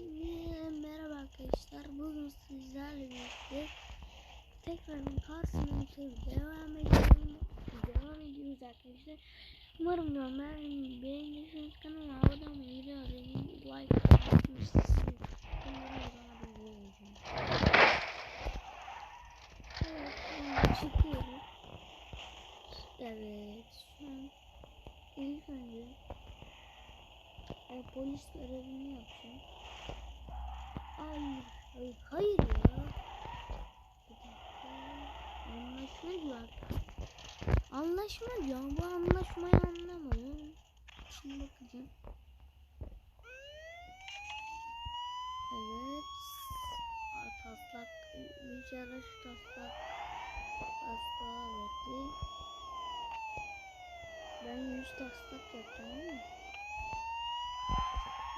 Merhaba arkadaşlar. Bugün sizlerle birlikte tekrar karşınızda devam ediyorum. Devam ediyoruz arkadaşlar. Umarım yorumlar beğenirsiniz. Kanalıma abone olmayı, video like atmışsınız. Evet, çıkıyoruz. Evet, şu an ilk önce e, polis görevini yapacağım. Hayır, hayır, hayır ya. Anlaşma diyor. Anlaşma diyor. Bu anlaşmayı anlamadım. Şimdi bakacağım. Evet. Aa, Taslak. Ara şu taslak. Taslağı verdi. Ben yüz taslak yapacağım ama.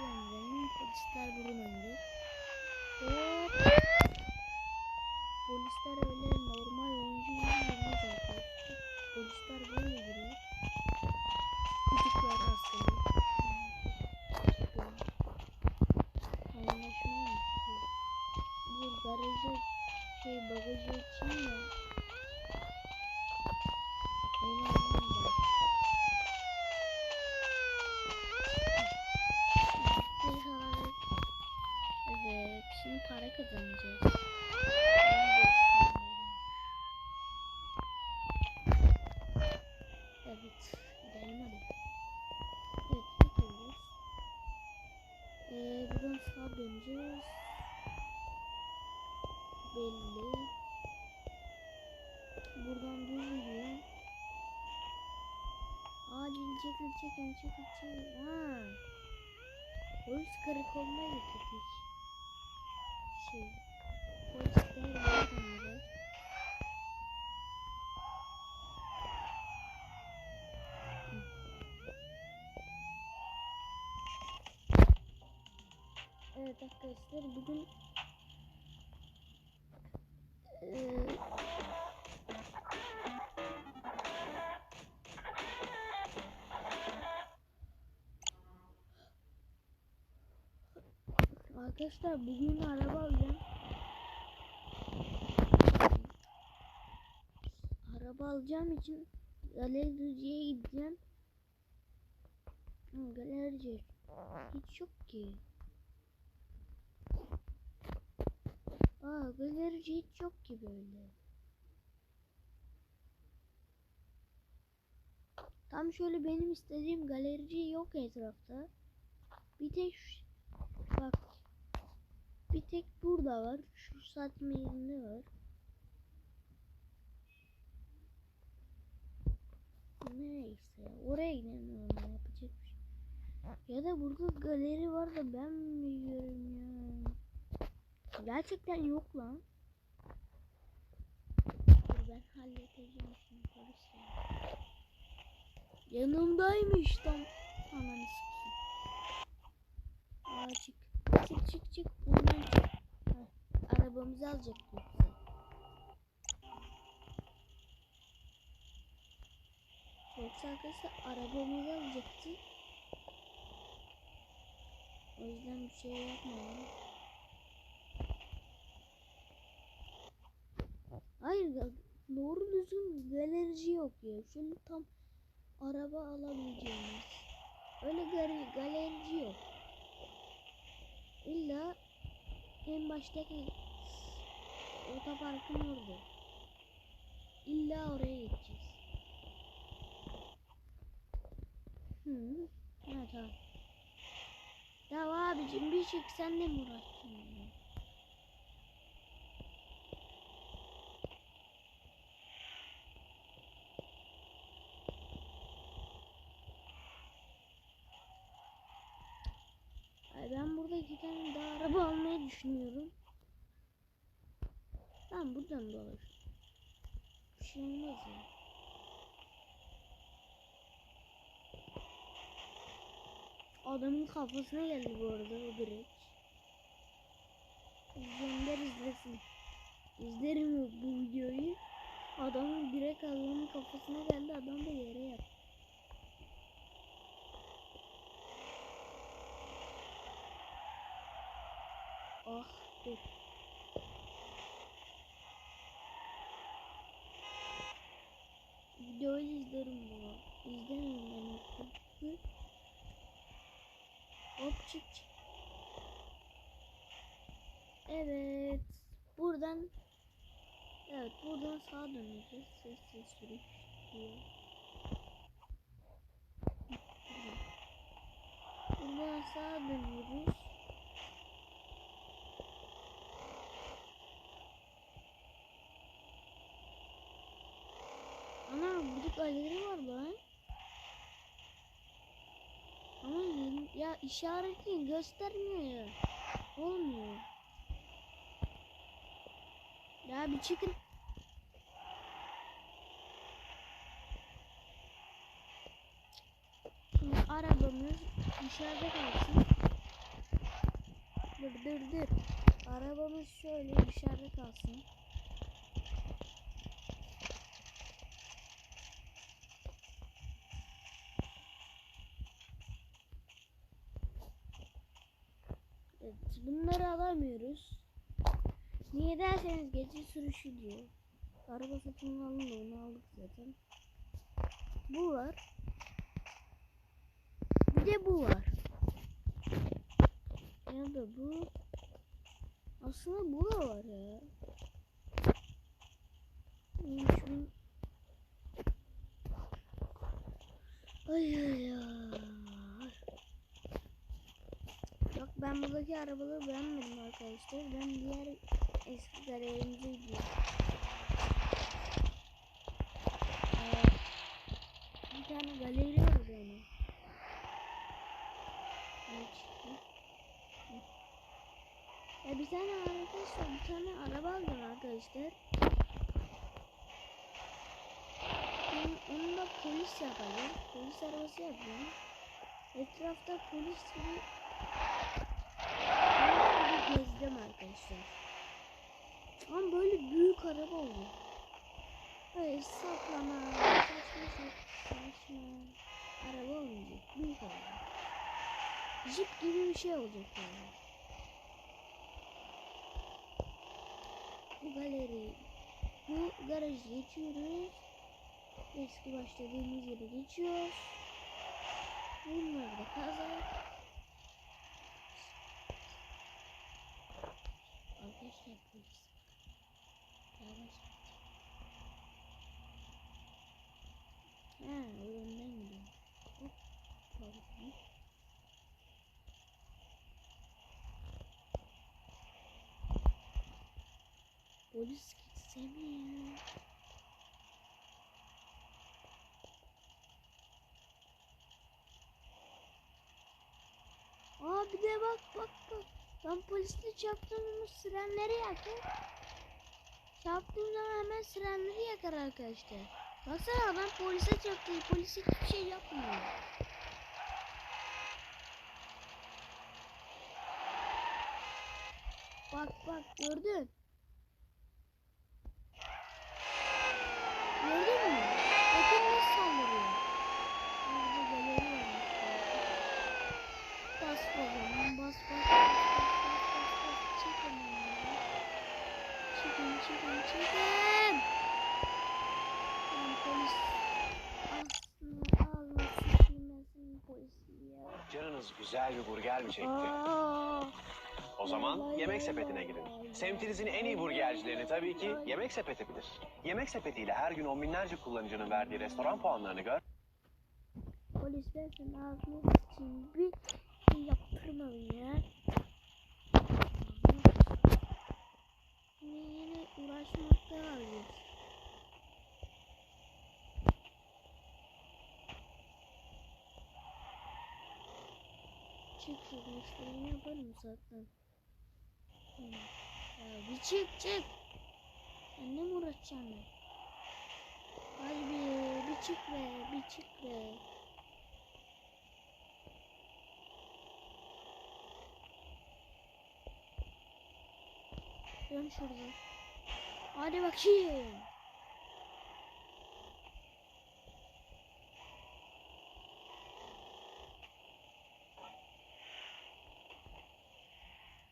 Yanlarım polisler bulununca. Polisler öyle normal oyuncu girmez arkadaşlar. Polisler böyle giriyor. Gıdıklar askeri. Anlaşmaymış bu. Bu garajı şey bagajı için ya. Onu anlamadım. Evet, şimdi para kazanacağız. Evet, gidelim hadi. Evet, gidiyoruz. Ee, buradan sağa döneceğiz. Belli. Buradan düz gidiyor. Acil çekil çekil çekil çekil. Ha. Polis karakoluna getirdik. Şey, polisler nereden var? Evet arkadaşlar bugün eee Arkadaşlar bugün araba alacağım. Araba alacağım için galericiye gideceğim. Galerici hiç yok ki. Aa galerici hiç yok ki böyle. Tam şöyle benim istediğim galerici yok etrafta. Bir tek bak bir tek burada var. Şu satma yerinde var. Neyse oraya gidelim yapacak bir şey. Ya da burada galeri var da ben mi biliyorum ya. Gerçekten yok lan. Dur ben halledeceğim şimdi polis ya. Yanımdaymış tam. Ananı sikeyim. Aa çık. Çık çık çık. Bundan çık. Heh, Arabamızı alacak yoksa. Yoksa arkadaşlar arabamızı alacaktı. O yüzden bir şey yapmayalım. Hayır ga- doğru düzgün galerici yok ya. Şöyle tam araba alabileceğimiz. Öyle gal- galerici yok. İlla en baştaki otoparkın orada. İlla oraya gideceğiz. Hı. Ha tamam. Ya abicim bir şey senle mi uğraşacaksın ya? Ay ben burada iki tane daha araba almayı düşünüyorum. Ben buradan dolaş. Bir şey olmaz ya. Adamın kafasına geldi bu arada o direkt. İzleyenler izlesin. İzlerim bu videoyu. Adamın direkt adamın kafasına geldi adam da yere yattı. Ah dur. Videoyu izlerim bunu. İzlemiyorum ben? Hop çık çık. Evet. Buradan Evet buradan sağa döneceğiz. Sessiz sürüş Buradan. Buradan sağa dönüyoruz. Burada galeri var lan. Ama ya işaretleyin göstermiyor. Olmuyor. Ya bir çıkın. Şimdi arabamız dışarıda kalsın. Dur dur dur. Arabamız şöyle dışarıda kalsın. Evet, bunları alamıyoruz. Niye derseniz gece sürüşü diyor. Araba satın alın da onu aldık zaten. Bu var. Bir de bu var. Ya da bu. Aslında bu da var ya. Neymiş bu? Ay ay ay. Bak ben buradaki arabaları beğenmedim arkadaşlar. Ben diğer eski galerimize gidiyorum. Ee, bir tane galeri var yani. Ne çıktı? Ya bir tane arkadaşlar bir tane araba aldım arkadaşlar. Ben onu da polis yapacağım. Polis arabası yapacağım. Etrafta polis gibi ben böyle gezdim arkadaşlar. Ama böyle büyük araba olacak. Böyle saklama, saçma saçma araba olmayacak. Büyük araba. Jeep gibi bir şey olacak yani. Bu galeri, bu garajı geçiyoruz. Eski başladığımız yere geçiyoruz. Bunları da kazak. Arkadaşlar polis. Yavaş. Ha, o önden gidiyor. Hop. Pardon. Polis gitse mi? Aa bir de bak bak bak. Ben polisle çarptığımda sirenleri yakar. Çarptığım zaman hemen sirenleri yakar arkadaşlar. Baksana ben polise çarptım. Polis hiçbir şey yapmıyor. Bak bak. Gördün Çıkın. Lan polis aslında ağzını sıkılmasın polisi ya. Canınız güzel bir burger mi çekti? Aa, O zaman yemek sepetine girin. Semtinizin en iyi burgercilerini tabii ki yemek sepeti bilir. Yemek sepetiyle her gün on binlerce kullanıcının verdiği restoran puanlarını gör. polis ben senin ağzını sıçayım bir şey yaptırmadın ya. Yine uğraşmakta kalıyoruz. Çık şuradan işlerini yaparım zaten. Ya bir çık çık. Mi uğraşacağım ben? Hadi bir, bir çık be, bir çık be. Dön şuradan. Hadi bakayım.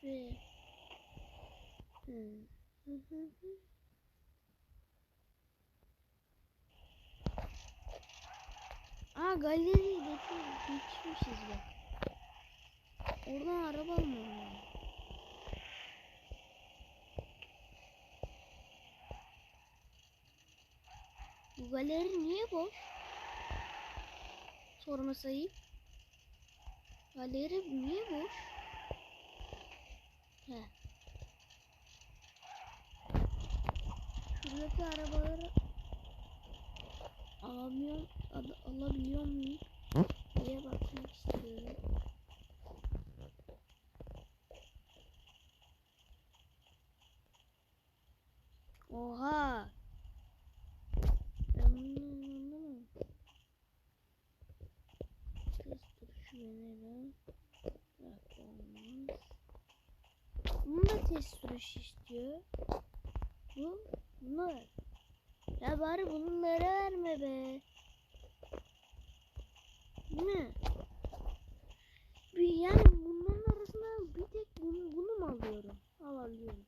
Ve hı. Aa galeriyi geçmiş, geçmişiz bak. Oradan araba almam. Bu galeri niye boş? Sorma sayayım. Galeri niye boş? He. Şuradaki arabaları alamıyor, al- alabiliyor muyum? diye bakmak istiyorum. Oha! Ben bunu anlamadım. Test duruşu menere. Bak olmaz. Bunu da duruşu istiyor. Bu, bunlar. Ya bari bunları verme be. Ne? Bir yani bunların arasında bir tek bunu, bunu mu alıyorum? Al alıyorum.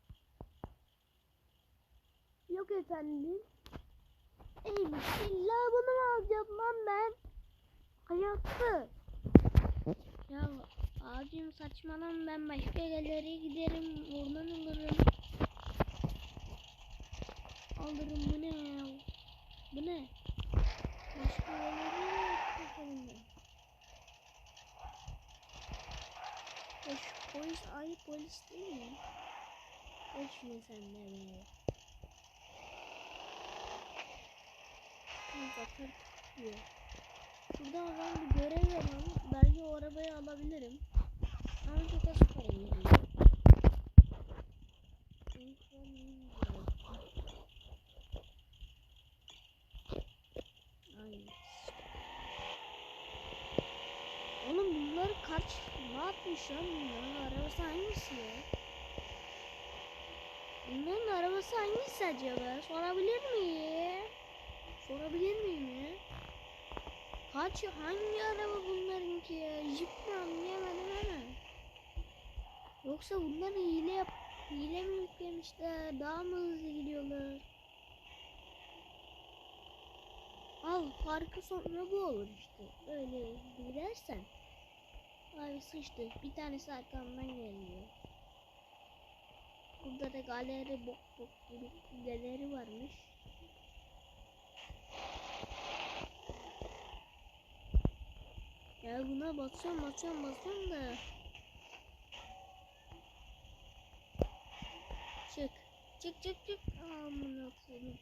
Yok efendim. Eymiş illa bunu mu alacağım lan ben? Hayatta. Ya abicim saçmalama ben başka yerlere giderim oradan alırım. Alırım bu ne ya? Bu ne? Başka yerlere giderim ben. Ya şu polis ayı polis değil mi? Ver şunu sen de be. Şunu zaten tutuyor. Şurada o zaman bir görev yapalım. Belki o arabayı alabilirim. Yapmış lan bunların arabası hangisi ya? Bunların arabası hangisi acaba? Sorabilir miyim? Sorabilir miyim ya? Kaç hangi araba bunlarınki ya? Jeep mi anlayamadım ama. Yoksa bunlar hile yap hile mi yüklemişler? Daha mı hızlı gidiyorlar? Al farkı sonra bu olur işte. Öyle gidersen. Abi sıçtı. Bir tanesi arkamdan geliyor. Burada da galeri bok bok gibi galeri varmış. Ya buna basıyorum basıyorum basıyorum da. Çık. Çık çık çık. Amına koyayım.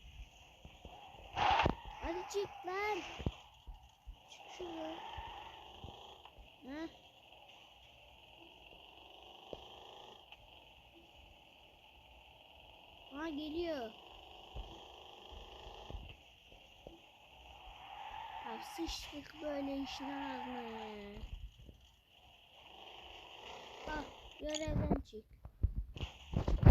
Hadi çık lan. Çık şuradan. Heh. Ha geliyor. Ya sıçtık böyle işin ağzına ya. Ah görevden çık.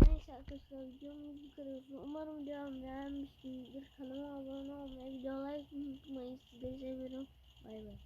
Neyse arkadaşlar videomuz bu kadar olsun. Umarım devam beğenmişsinizdir. Kanalıma abone olmayı, videoları like unutmayın. Sizleri seviyorum. Bay bay.